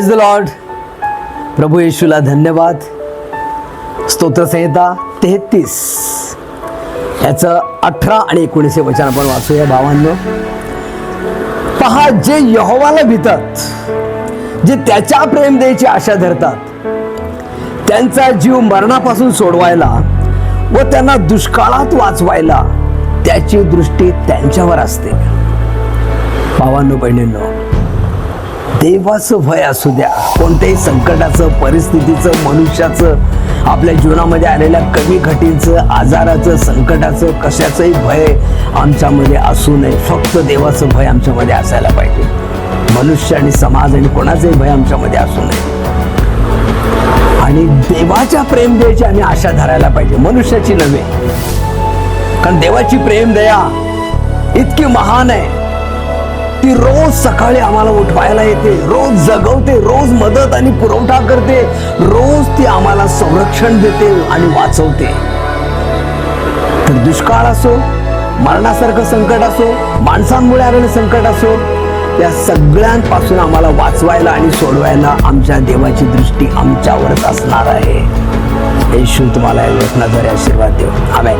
Praise the Lord प्रभू येशूला धन्यवाद. स्तोत्रसंहिता तेहतीस. याचं अठरा आणि एकोणीसशे वचन आपण वाचूया भावांनो. पहा जे यहोवाला भितात जे त्याच्या प्रेम द्यायची आशा धरतात त्यांचा जीव मरणापासून सोडवायला व त्यांना दुष्काळात वाचवायला त्याची दृष्टी त्यांच्यावर असते. भावांनो बहिणींनो देवाचं भय असू द्या. कोणत्याही संकटाचं परिस्थितीचं मनुष्याचं आपल्या जीवनामध्ये आलेल्या कमी घटींचं आजाराचं संकटाचं कशाचंही भय आमच्यामध्ये असू नये. फक्त देवाचं भय आमच्यामध्ये असायला पाहिजे. मनुष्य आणि समाज आणि कोणाचंही भय आमच्यामध्ये असू नये. आणि देवाच्या प्रेम द्यायची आम्ही आशा धरायला पाहिजे. मनुष्याची नव्हे. कारण देवाची प्रेम दया इतकी महान आहे. ती रोज सकाळी आम्हाला उठवायला येते. रोज जगवते रोज मदत आणि पुरवठा करते. रोज ती आम्हाला संरक्षण देते आणि वाचवते. तर दुष्काळ असो मरणासारखं संकट असो माणसांमुळे आलेलं संकट असो या सगळ्यांपासून आम्हाला वाचवायला आणि सोडवायला आमच्या देवाची दृष्टी आमच्यावरच असणार आहे. येशू तुम्हाला या वचनाद्वारे आशीर्वाद देऊ. आम्ही